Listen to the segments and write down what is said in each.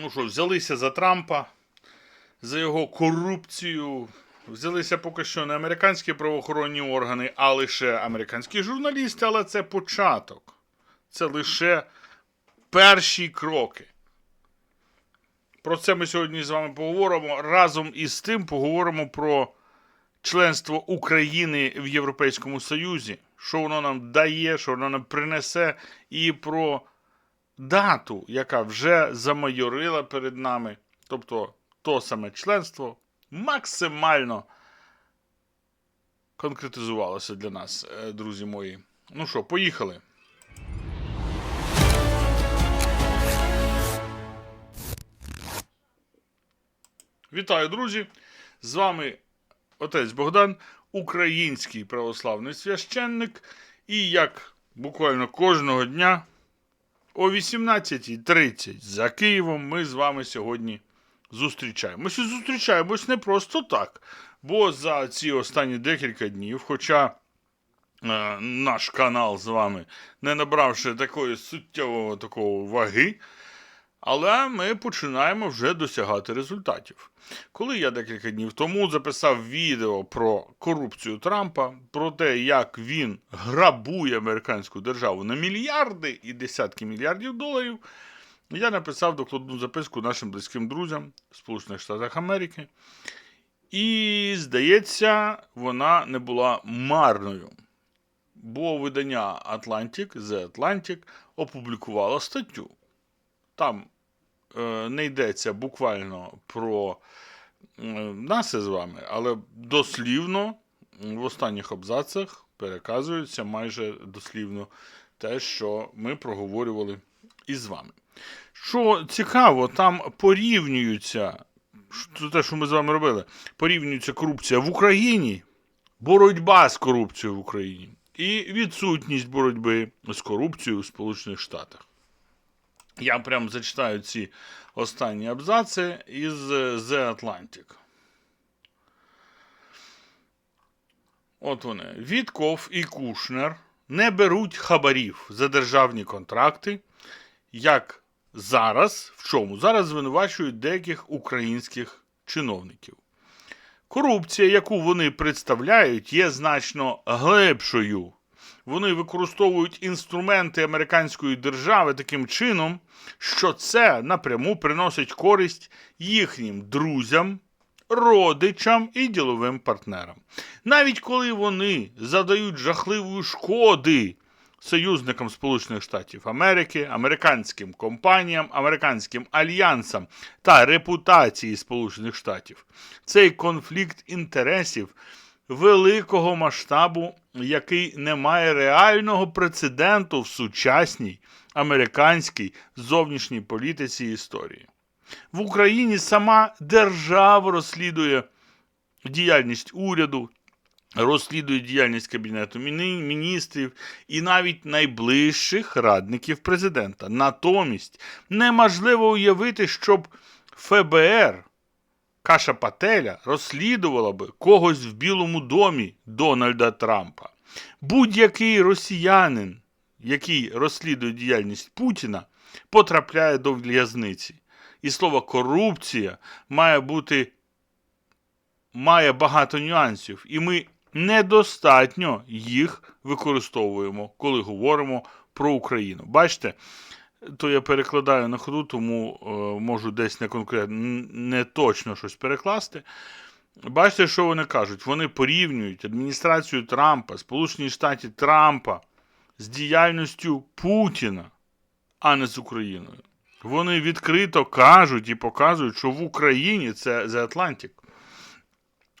Ну що, взялися за Трампа, за його корупцію. Взялися поки що не американські правоохоронні органи, а лише американські журналісти, але це початок. Це лише перші кроки. Про це ми сьогодні з вами поговоримо. Разом із тим поговоримо про членство України в Європейському Союзі, що воно нам дає, що воно нам принесе, і про дату, яка вже замайорила перед нами, тобто то саме членство, максимально конкретизувалося для нас, е, друзі мої. Ну що, поїхали. Вітаю, друзі! З вами отець Богдан, український православний священник. І як буквально кожного дня о 18.30 за Києвом ми з вами сьогодні зустрічаємося. І зустрічаємось не просто так. Бо за ці останні декілька днів, хоча е, наш канал з вами не набравши такої суттєвого такого ваги, але ми починаємо вже досягати результатів. Коли я декілька днів тому записав відео про корупцію Трампа, про те, як він грабує американську державу на мільярди і десятки мільярдів доларів, я написав докладну записку нашим близьким друзям в Сполучених Штатах Америки. І, здається, вона не була марною. Бо видання Atlantic, The Atlantic опублікувало статтю. Там е, не йдеться буквально про е, нас із вами, але дослівно в останніх абзацах переказується майже дослівно те, що ми проговорювали із вами. Що цікаво, там порівнюються, те, що ми з вами робили, порівнюється корупція в Україні, боротьба з корупцією в Україні і відсутність боротьби з корупцією у Сполучених Штатах. Я прям зачитаю ці останні абзаци із е, The Atlantic. От вони. Вітков і Кушнер не беруть хабарів за державні контракти, як зараз, в чому? Зараз звинувачують деяких українських чиновників. Корупція, яку вони представляють, є значно глибшою. Вони використовують інструменти американської держави таким чином, що це напряму приносить користь їхнім друзям, родичам і діловим партнерам. Навіть коли вони задають жахливої шкоди союзникам Сполучених Штатів Америки, американським компаніям, американським альянсам та репутації Сполучених Штатів. Цей конфлікт інтересів великого масштабу, який не має реального прецеденту в сучасній американській зовнішній політиці і історії. В Україні сама держава розслідує діяльність уряду, розслідує діяльність Кабінету міністрів і навіть найближчих радників президента. Натомість неможливо уявити, щоб ФБР Каша Пателя розслідувала би когось в Білому домі Дональда Трампа. Будь-який росіянин, який розслідує діяльність Путіна, потрапляє до в'язниці. І слово корупція має бути має багато нюансів, і ми недостатньо їх використовуємо, коли говоримо про Україну. Бачите, то я перекладаю на ходу, тому е, можу десь не конкретно не точно щось перекласти. Бачите, що вони кажуть? Вони порівнюють адміністрацію Трампа, Сполучені Штати Трампа з діяльністю Путіна, а не з Україною. Вони відкрито кажуть і показують, що в Україні це The Atlantic,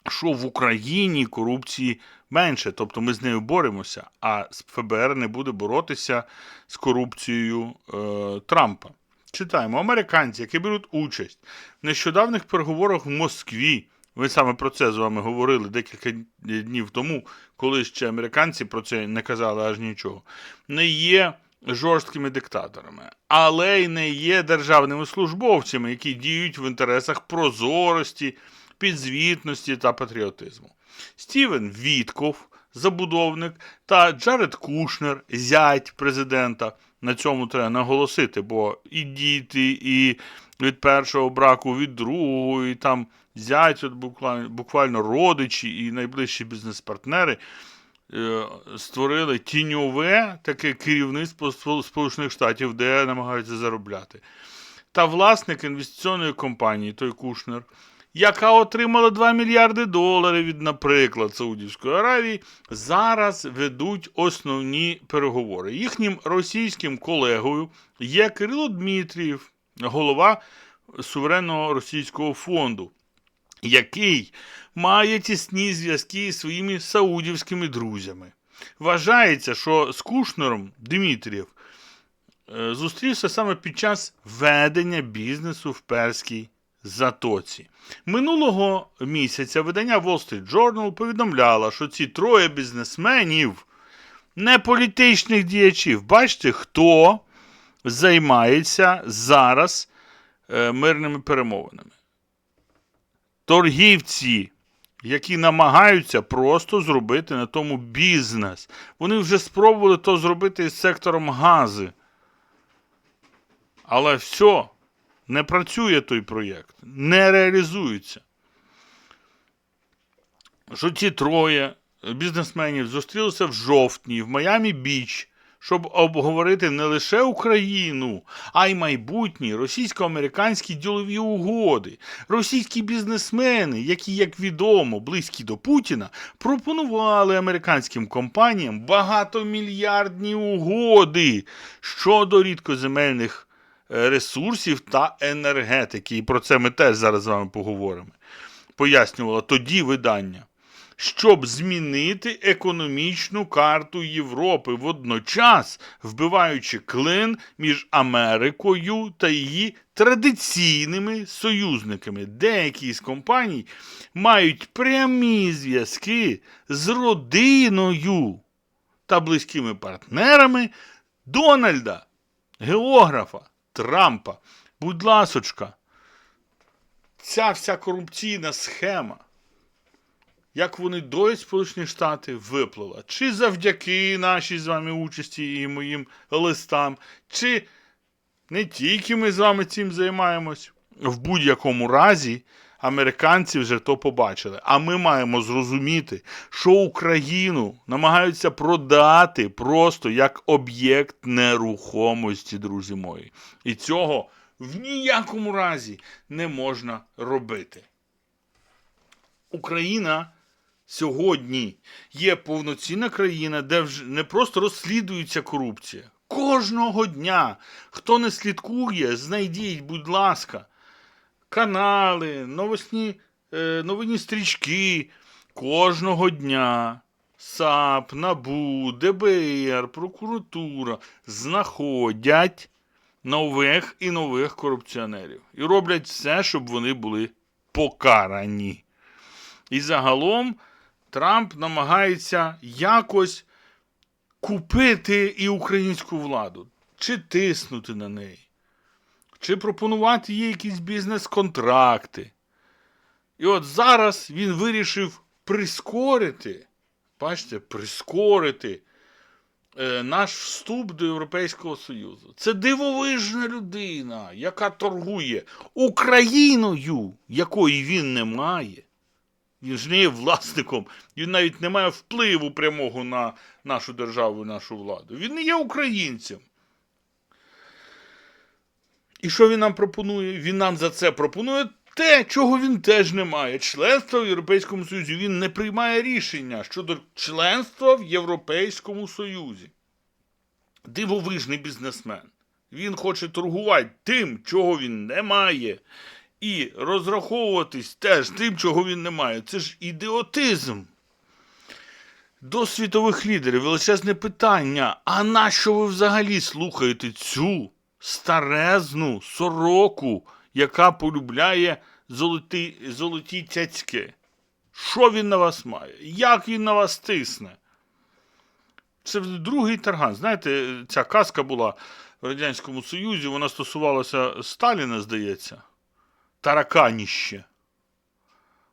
що в Україні корупції менше, тобто ми з нею боремося, а ФБР не буде боротися з корупцією е, Трампа. Читаємо американці, які беруть участь в нещодавних переговорах в Москві. Ви саме про це з вами говорили декілька днів тому, коли ще американці про це не казали аж нічого. Не є жорсткими диктаторами, але й не є державними службовцями, які діють в інтересах прозорості, підзвітності та патріотизму. Стівен Вітков, забудовник, та Джаред Кушнер, зять президента. На цьому треба наголосити, бо і діти, і від першого браку, від другого, і там зять, от буквально, буквально родичі і найближчі бізнес-партнери е, створили тіньове таке керівництво Сполучених Штатів, де намагаються заробляти. Та власник інвестиційної компанії, той Кушнер, яка отримала 2 мільярди доларів від, наприклад, Саудівської Аравії, зараз ведуть основні переговори. Їхнім російським колегою є Кирило Дмитрієв, голова суверенного російського фонду, який має тісні зв'язки зі своїми саудівськими друзями. Вважається, що з Кушнером Дмитрієв е, зустрівся саме під час ведення бізнесу в Перській затоці. Минулого місяця видання Wall Street Journal повідомляло, що ці троє бізнесменів, не політичних діячів, бачите, хто займається зараз е, мирними перемовинами. Торгівці, які намагаються просто зробити на тому бізнес. Вони вже спробували то зробити із сектором гази. Але все, не працює той проєкт, не реалізується. Що ці троє бізнесменів зустрілися в жовтні в Майамі Біч, щоб обговорити не лише Україну, а й майбутні російсько-американські ділові угоди. Російські бізнесмени, які, як відомо, близькі до Путіна, пропонували американським компаніям багатомільярдні угоди щодо рідкоземельних ресурсів та енергетики. І про це ми теж зараз з вами поговоримо. Пояснювало тоді видання. Щоб змінити економічну карту Європи, водночас вбиваючи клин між Америкою та її традиційними союзниками. Деякі з компаній мають прямі зв'язки з родиною та близькими партнерами Дональда, географа Трампа. Будь ласочка, ця вся корупційна схема як вони до Сполучені Штати виплила. Чи завдяки нашій з вами участі і моїм листам, чи не тільки ми з вами цим займаємось. В будь-якому разі американці вже то побачили. А ми маємо зрозуміти, що Україну намагаються продати просто як об'єкт нерухомості, друзі мої. І цього в ніякому разі не можна робити. Україна сьогодні є повноцінна країна, де вже не просто розслідується корупція. Кожного дня, хто не слідкує, знайдіть, будь ласка, канали, новосні, е, новинні стрічки. Кожного дня САП, НАБУ, ДБР, прокуратура знаходять нових і нових корупціонерів і роблять все, щоб вони були покарані. І загалом Трамп намагається якось купити і українську владу, чи тиснути на неї, чи пропонувати їй якісь бізнес-контракти. І от зараз він вирішив прискорити, бачите, прискорити е, наш вступ до Європейського Союзу. Це дивовижна людина, яка торгує Україною, якої він не має. Він ж не є власником, він навіть не має впливу прямого на нашу державу, і нашу владу. Він не є українцем. І що він нам пропонує? Він нам за це пропонує те, чого він теж не має. Членство в Європейському Союзі. Він не приймає рішення щодо членства в Європейському Союзі. Дивовижний бізнесмен. Він хоче торгувати тим, чого він не має. І розраховуватись теж тим, чого він не має. Це ж ідіотизм. До світових лідерів величезне питання. А нащо ви взагалі слухаєте цю старезну сороку, яка полюбляє золоті, золоті цяцьки? Що він на вас має? Як він на вас тисне? Це другий тарган. Знаєте, ця казка була в Радянському Союзі, вона стосувалася Сталіна, здається тараканіще.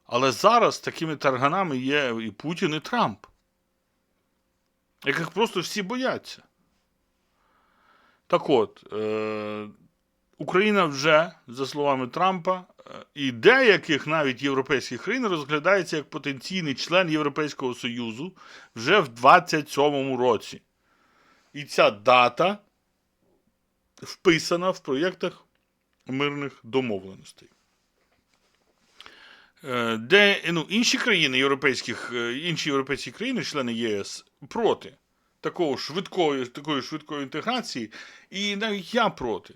Але зараз такими тарганами є і Путін, і Трамп, яких просто всі бояться. Так от, е- Україна вже, за словами Трампа, е, і деяких навіть європейських країн розглядається як потенційний член Європейського Союзу вже в 27-му році. І ця дата вписана в проєктах мирних домовленостей. Е, Де ну, інші країни європейських, е, інші європейські країни, члени ЄС, проти такого швидкої, такої швидкої інтеграції, і навіть я проти.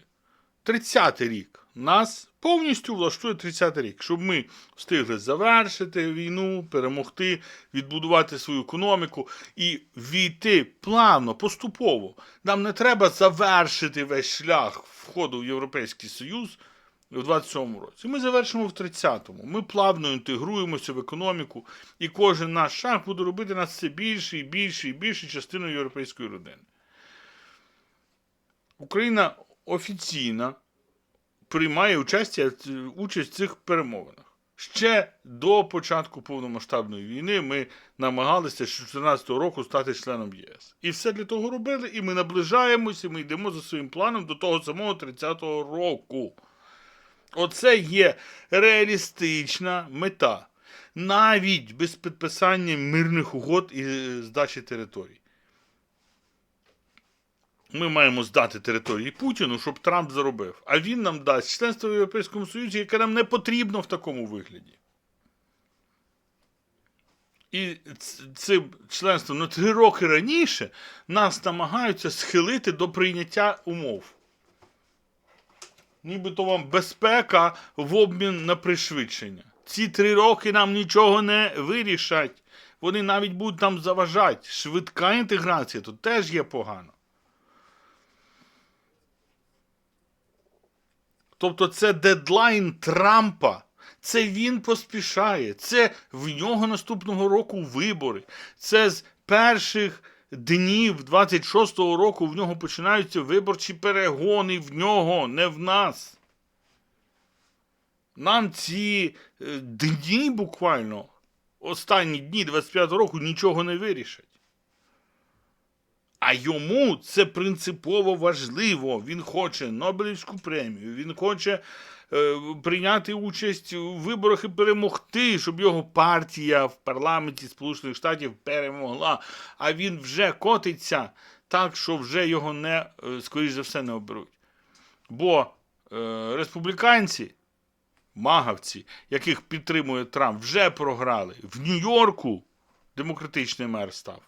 30-й рік. Нас повністю влаштує 30-й рік, щоб ми встигли завершити війну, перемогти, відбудувати свою економіку і війти плавно, поступово. Нам не треба завершити весь шлях входу в Європейський Союз у 27-му році. Ми завершимо в 30-му. Ми плавно інтегруємося в економіку, і кожен наш шаг буде робити нас все більше і більше і більше частиною європейської родини. Україна офіційно приймає участь, участь в цих перемовинах. Ще до початку повномасштабної війни ми намагалися з 2014 року стати членом ЄС. І все для того робили, і ми наближаємося, і ми йдемо за своїм планом до того самого 30-го року. Оце є реалістична мета. Навіть без підписання мирних угод і е, здачі територій. Ми маємо здати території Путіну, щоб Трамп заробив. А він нам дасть членство в Європейському Союзі, яке нам не потрібно в такому вигляді. І цим членством на три роки раніше нас намагаються схилити до прийняття умов. Нібито вам безпека в обмін на пришвидшення. Ці три роки нам нічого не вирішать. Вони навіть будуть нам заважати. Швидка інтеграція тут теж є погано. Тобто це дедлайн Трампа. Це він поспішає. Це в нього наступного року вибори. Це з перших днів 26-го року в нього починаються виборчі перегони в нього, не в нас. Нам ці е, дні буквально, останні дні 25-го року нічого не вирішать. А йому це принципово важливо. Він хоче Нобелівську премію, він хоче прийняти участь у виборах і перемогти, щоб його партія в парламенті Сполучених Штатів перемогла. А він вже котиться так, що вже його не, е, скоріш за все, не оберуть. Бо е, республіканці, магавці, яких підтримує Трамп, вже програли. В Нью-Йорку демократичний мер став.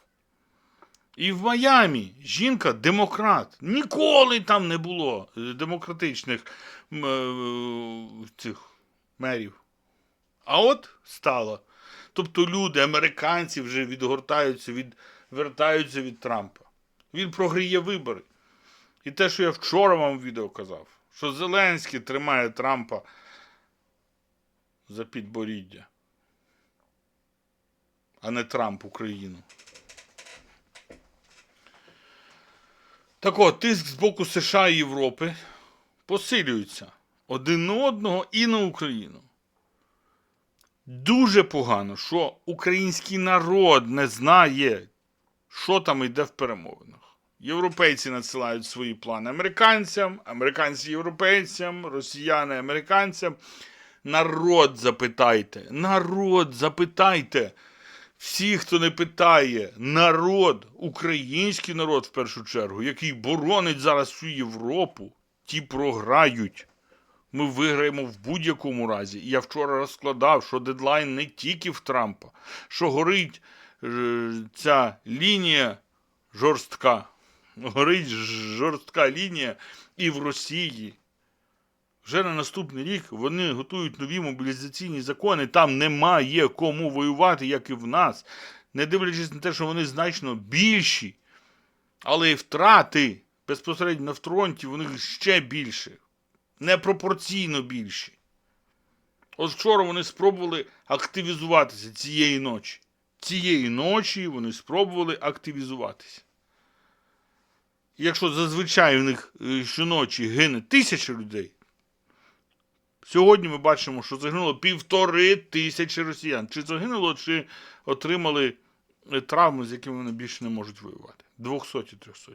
І в Майамі жінка демократ. Ніколи там не було е, демократичних е, цих мерів. А от стало. Тобто люди, американці вже відгортаються, відвертаються від Трампа. Він програє вибори. І те, що я вчора вам в відео казав, що Зеленський тримає Трампа за підборіддя, а не Трамп Україну. Так от, тиск з боку США і Європи посилюється один на одного і на Україну. Дуже погано, що український народ не знає, що там йде в перемовинах. Європейці надсилають свої плани американцям, американці європейцям, росіяни американцям. Народ запитайте, народ запитайте. Всі, хто не питає, народ, український народ в першу чергу, який боронить зараз всю Європу, ті програють. Ми виграємо в будь-якому разі. І я вчора розкладав, що дедлайн не тільки в Трампа, що горить е, ця лінія жорстка. Горить жорстка лінія і в Росії. Вже на наступний рік вони готують нові мобілізаційні закони. Там немає кому воювати, як і в нас. Не дивлячись на те, що вони значно більші, але і втрати безпосередньо на фронті них ще більше. Непропорційно більші. От вчора вони спробували активізуватися цієї ночі. Цієї ночі вони спробували активізуватися. Якщо зазвичай у них е, щоночі гине тисяча людей, Сьогодні ми бачимо, що загинуло півтори тисячі росіян. Чи загинуло, чи отримали е, травми, з якими вони більше не можуть воювати. 200 300.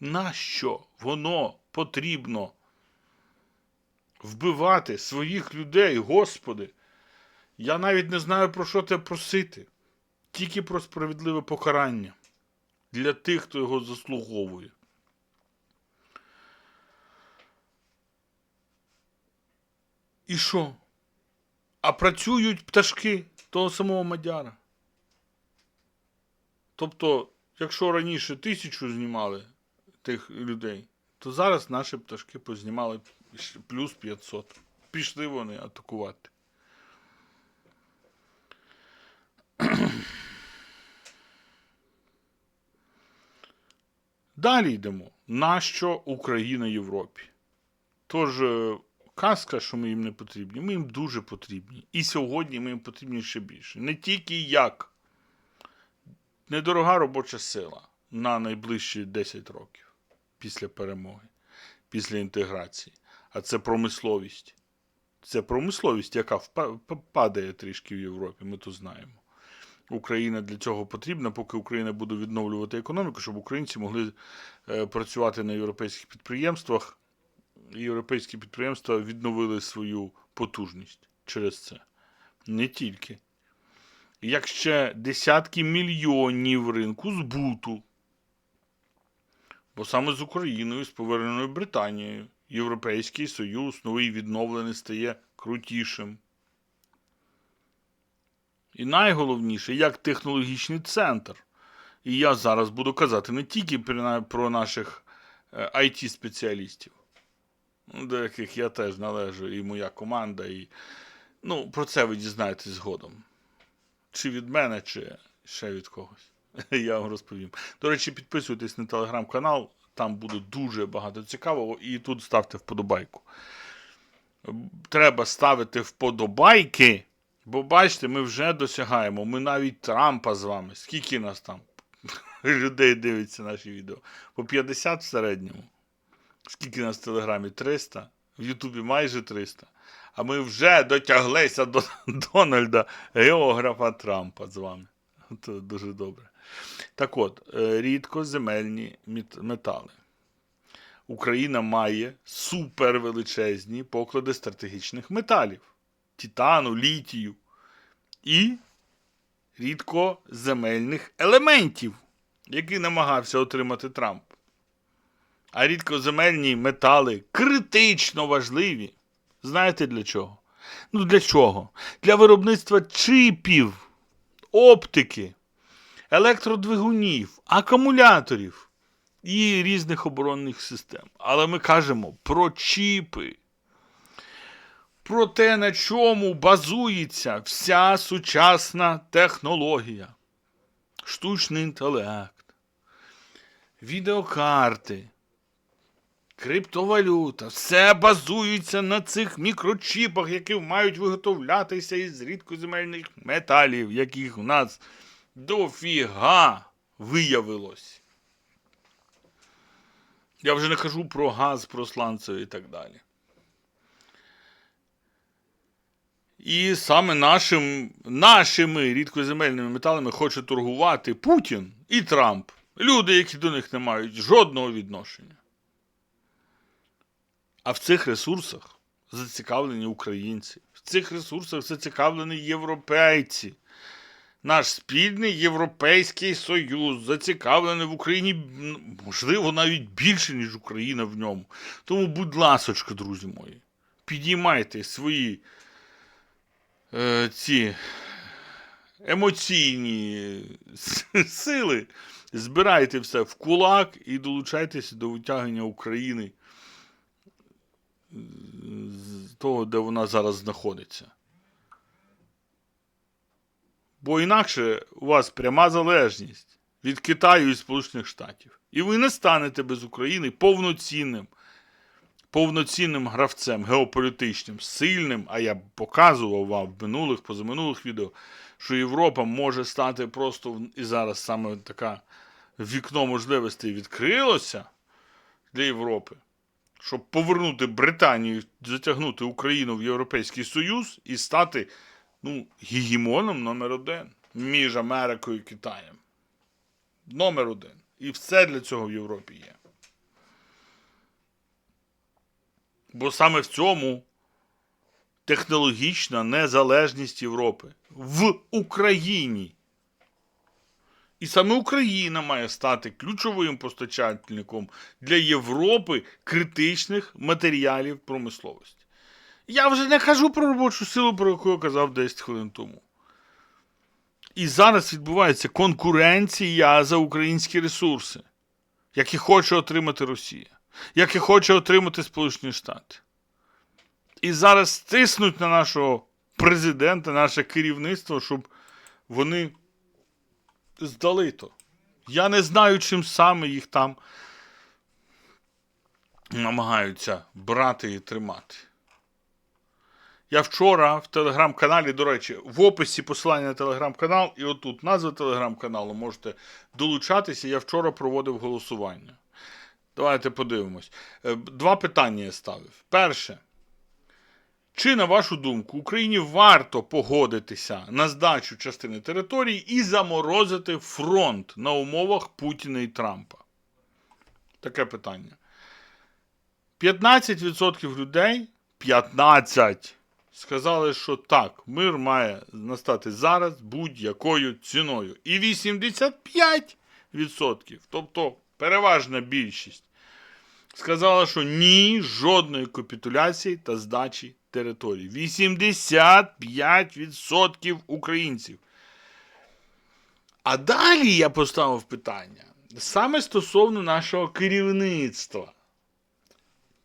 Нащо воно потрібно? Вбивати своїх людей, Господи. Я навіть не знаю, про що тебе просити. Тільки про справедливе покарання для тих, хто його заслуговує. І що? А працюють пташки того самого Мадяра. Тобто, якщо раніше тисячу знімали тих людей, то зараз наші пташки познімали плюс 500. Пішли вони атакувати. Далі йдемо. Нащо Україна Європі? Тож, е, казка, що ми їм не потрібні, ми їм дуже потрібні. І сьогодні ми їм потрібні ще більше. Не тільки як недорога робоча сила на найближчі 10 років після перемоги, після інтеграції, а це промисловість. Це промисловість, яка падає трішки в Європі, ми то знаємо. Україна для цього потрібна, поки Україна буде відновлювати економіку, щоб українці могли е, працювати на європейських підприємствах. Європейські підприємства відновили свою потужність через це. Не тільки. Як ще десятки мільйонів ринку збуту. Бо саме з Україною, з поверненою Британією, Європейський Союз, новий відновлений стає крутішим. І найголовніше, як технологічний центр. І я зараз буду казати не тільки про наших IT-спеціалістів, ну, до яких я теж належу, і моя команда, і ну, про це ви дізнаєтесь згодом. Чи від мене, чи ще від когось. Я вам розповім. До речі, підписуйтесь на телеграм-канал, там буде дуже багато цікавого, і тут ставте вподобайку. Треба ставити вподобайки. Бо бачите, ми вже досягаємо. Ми навіть Трампа з вами. Скільки нас там людей дивиться наші відео? По 50 в середньому. Скільки нас в Телеграмі? 300, в Ютубі майже 300. А ми вже дотяглися до Дональда географа Трампа з вами. Це дуже добре. Так от, е, рідкоземельні метали. Україна має супервеличезні поклади стратегічних металів титану, літію і рідкоземельних елементів, які намагався отримати Трамп. А рідкоземельні метали критично важливі. Знаєте для чого? Ну для чого? Для виробництва чипів, оптики, електродвигунів, акумуляторів і різних оборонних систем. Але ми кажемо про чіпи. Про те, на чому базується вся сучасна технологія, штучний інтелект, відеокарти, криптовалюта, все базується на цих мікрочіпах, які мають виготовлятися із рідкоземельних металів, яких у нас дофіга виявилось. Я вже не кажу про газ, про сланцевий і так далі. І саме нашим, нашими рідкоземельними металами хоче торгувати Путін і Трамп. Люди, які до них не мають жодного відношення. А в цих ресурсах зацікавлені українці. В цих ресурсах зацікавлені європейці. Наш спільний Європейський Союз зацікавлений в Україні, можливо, навіть більше, ніж Україна в ньому. Тому, будь ласочка, друзі мої, підіймайте свої е, ці емоційні сили, збирайте все в кулак і долучайтеся до витягнення України з того, де вона зараз знаходиться. Бо інакше у вас пряма залежність від Китаю і Сполучених Штатів. І ви не станете без України повноцінним повноцінним гравцем, геополітичним, сильним, а я показував вам в минулих, позаминулих відео, що Європа може стати просто і зараз саме таке вікно можливостей відкрилося для Європи, щоб повернути Британію, затягнути Україну в Європейський Союз і стати ну, гегемоном номер один між Америкою і Китаєм. Номер один. І все для цього в Європі є. Бо саме в цьому технологічна незалежність Європи в Україні. І саме Україна має стати ключовим постачальником для Європи критичних матеріалів промисловості. Я вже не кажу про робочу силу, про яку я казав 10 хвилин тому. І зараз відбувається конкуренція за українські ресурси, які хоче отримати Росія, які хоче отримати Сполучені Штати. І зараз тиснуть на нашого президента, наше керівництво, щоб вони здали то. Я не знаю, чим саме їх там намагаються брати і тримати. Я вчора в телеграм-каналі, до речі, в описі посилання на телеграм-канал, і отут назва телеграм-каналу можете долучатися. Я вчора проводив голосування. Давайте подивимось. Е, Два питання я ставив. Перше. Чи, на вашу думку, Україні варто погодитися на здачу частини територій і заморозити фронт на умовах Путіна і Трампа? Таке питання. 15% людей 15 сказали, що так, мир має настати зараз будь-якою ціною. І 85%, тобто переважна більшість, сказала, що ні, жодної капітуляції та здачі територій. 85% українців. А далі я поставив питання саме стосовно нашого керівництва.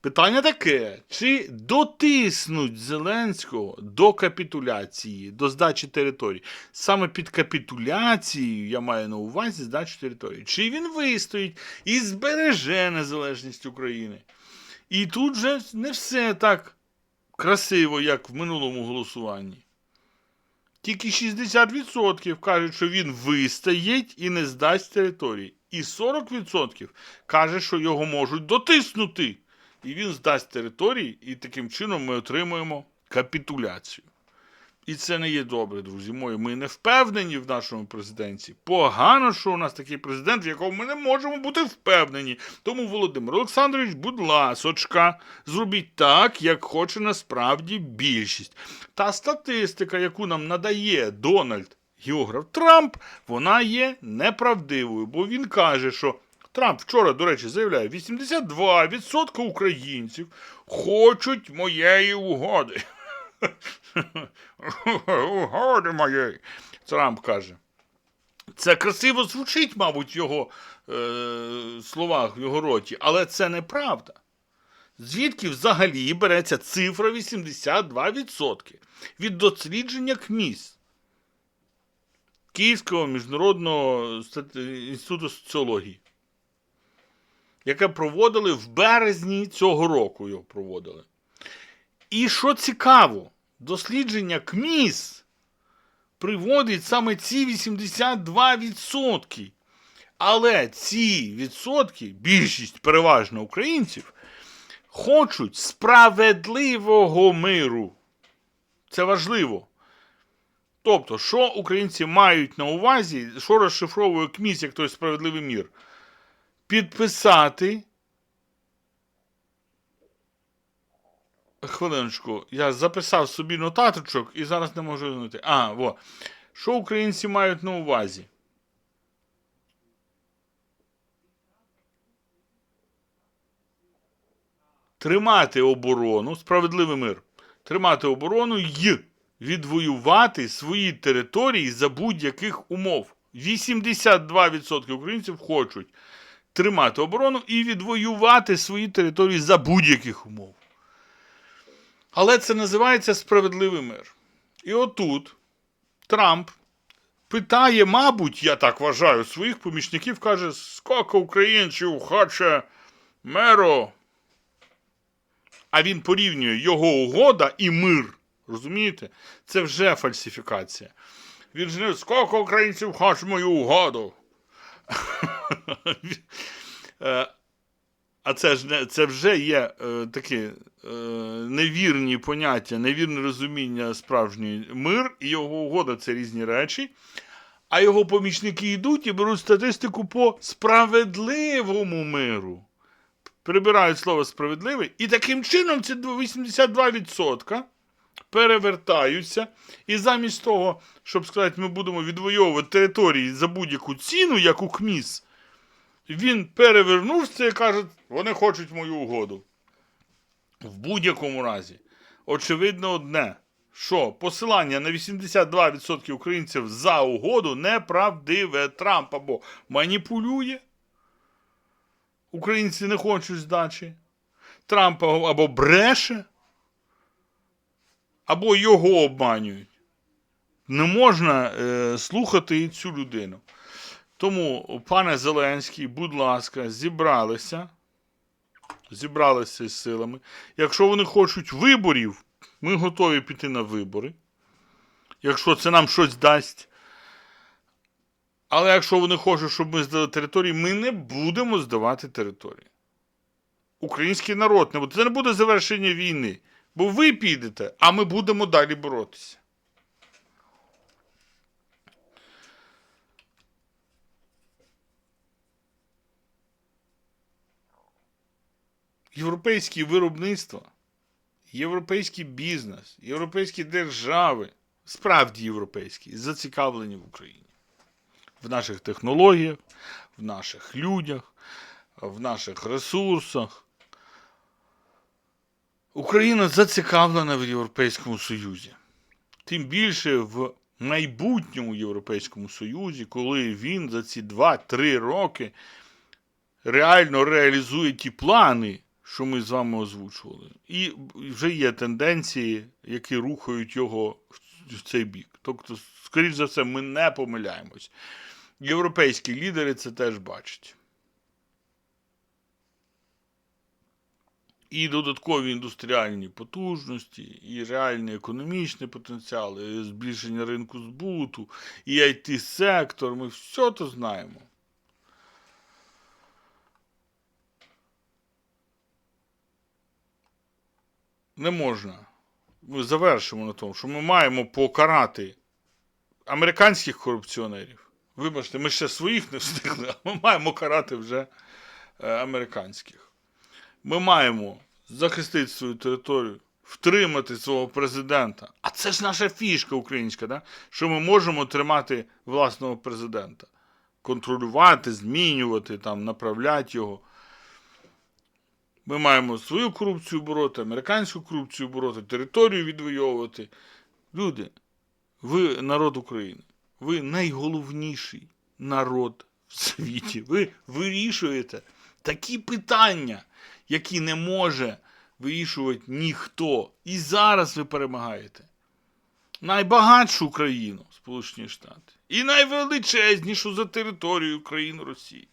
Питання таке: чи дотиснуть Зеленського до капітуляції, до здачі територій? Саме під капітуляцією я маю на увазі здачу території. Чи він вистоїть і збереже незалежність України? І тут же не все так красиво, як в минулому голосуванні. Тільки 60% кажуть, що він вистоїть і не здасть території. І 40% каже, що його можуть дотиснути. І він здасть території, і таким чином ми отримуємо капітуляцію. І це не є добре, друзі мої. Ми не впевнені в нашому президенті. Погано, що у нас такий президент, в якому ми не можемо бути впевнені. Тому, Володимир Олександрович, будь ласочка, зробіть так, як хоче насправді більшість. Та статистика, яку нам надає Дональд Географ Трамп, вона є неправдивою, бо він каже, що. Трамп вчора, до речі, заявляє, 82% українців хочуть моєї угоди. Угоди моєї. Трамп каже. Це красиво звучить, мабуть, в його е, словах, в його роті, але це неправда. Звідки взагалі береться цифра 82% від дослідження КМІС Київського міжнародного інституту соціології, яке проводили в березні цього року його проводили. І що цікаво, дослідження КМІС приводить саме ці 82%. Але ці відсотки, більшість переважно українців, хочуть справедливого миру. Це важливо. Тобто, що українці мають на увазі, що розшифровує КМІС як той справедливий мір? Підписати. Хвилиночку, я записав собі нотаточок і зараз не можу знайти. А, во. Що українці мають на увазі? Тримати оборону, справедливий мир. Тримати оборону й відвоювати свої території за будь-яких умов. 82% українців хочуть тримати оборону і відвоювати свої території за будь-яких умов. Але це називається справедливий мир. І отут Трамп питає, мабуть, я так вважаю, своїх помічників, каже, скільки українців хоче миру. А він порівнює його угода і мир. Розумієте? Це вже фальсифікація. Він ж не скільки українців хоче мою угоду. Е, А це ж це вже є е, такі е, невірні поняття, невірне розуміння справжньої мир і його угода це різні речі. А його помічники йдуть і беруть статистику по справедливому миру. прибирають слово справедливий, і таким чином ці 82% перевертаються. І замість того, щоб сказати, ми будемо відвоювати території за будь-яку ціну, як у КМІС, він перевернувся і каже, вони хочуть мою угоду. В будь-якому разі, очевидно одне, що посилання на 82% українців за угоду неправдиве. Трамп або маніпулює. Українці не хочуть здачі. Трамп або бреше, або його обманюють. Не можна е, слухати цю людину. Тому, пане Зеленський, будь ласка, зібралися. Зібралися з силами. Якщо вони хочуть виборів, ми готові піти на вибори. Якщо це нам щось дасть. Але якщо вони хочуть, щоб ми здали території, ми не будемо здавати території. Український народ не буде. Це не буде завершення війни. Бо ви підете, а ми будемо далі боротися. Європейські виробництва, європейський бізнес, європейські держави, справді європейські, зацікавлені в Україні. В наших технологіях, в наших людях, в наших ресурсах. Україна зацікавлена в Європейському Союзі. Тим більше в майбутньому Європейському Союзі, коли він за ці 2-3 роки реально реалізує ті плани, що ми з вами озвучували. І вже є тенденції, які рухають його в цей бік. Тобто, скоріш за все, ми не помиляємось. Європейські лідери це теж бачать. І додаткові індустріальні потужності, і реальний економічний потенціал, і збільшення ринку збуту, і IT-сектор. Ми все то знаємо. Не можна. Ми завершимо на тому, що ми маємо покарати американських корупціонерів. Вибачте, ми ще своїх не встигли, а ми маємо карати вже е, американських. Ми маємо захистити свою територію, втримати свого президента. А це ж наша фішка українська, да? що ми можемо тримати власного президента, контролювати, змінювати, там, направляти його. Ми маємо свою корупцію бороти, американську корупцію бороти, територію відвоювати. Люди, ви народ України. Ви найголовніший народ в світі. Ви вирішуєте такі питання, які не може вирішувати ніхто. І зараз ви перемагаєте. Найбагатшу країну Сполучені Штати. І найвеличезнішу за територію країн Росії.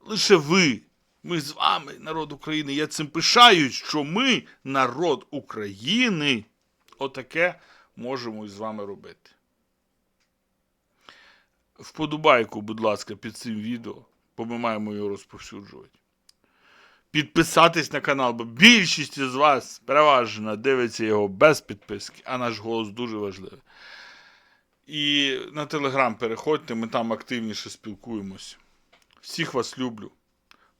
Лише ви, ми з вами, народ України. Я цим пишаюсь, що ми, народ України, отаке можемо із вами робити. Вподобайку, будь ласка, під цим відео, бо ми маємо його розповсюджувати. Підписатись на канал, бо більшість з вас переважно дивиться його без підписки, а наш голос дуже важливий. І на телеграм переходьте, ми там активніше спілкуємось. Всіх вас люблю.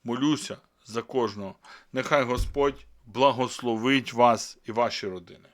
Молюся за кожного. Нехай Господь благословить вас і ваші родини.